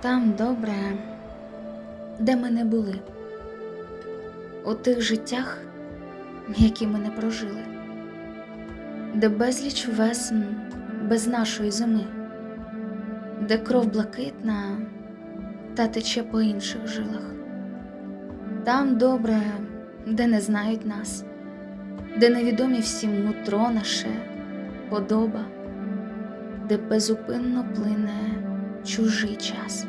Там добре, де ми не були, у тих життях, які ми не прожили, де безліч весен без нашої зими, де кров блакитна та тече по інших жилах. Там добре, де не знають нас, де невідомі всім нутро наше, подоба, де безупинно плине чужий час,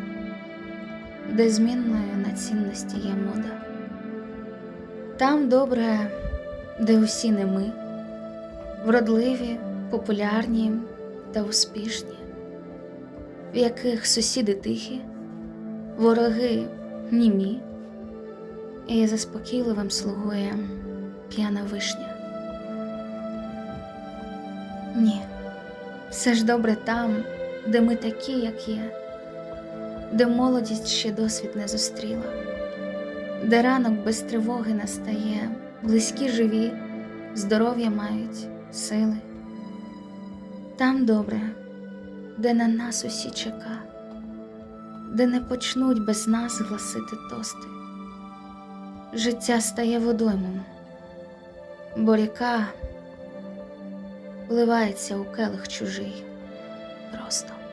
де змінною на цінності є мода. Там добре, де усі не ми, вродливі, популярні та успішні, в яких сусіди тихі, вороги німі, і заспокійливим слугує п'яна вишня. Ні, все ж добре там, де ми такі, як є, де молодість ще досвід не зустріла, де ранок без тривоги настає, близькі живі, здоров'я мають, сили. Там добре, де на нас усі чека, де не почнуть без нас гласити тости. Життя стає водоймом, бо ріка вливається у келих чужий Ростом.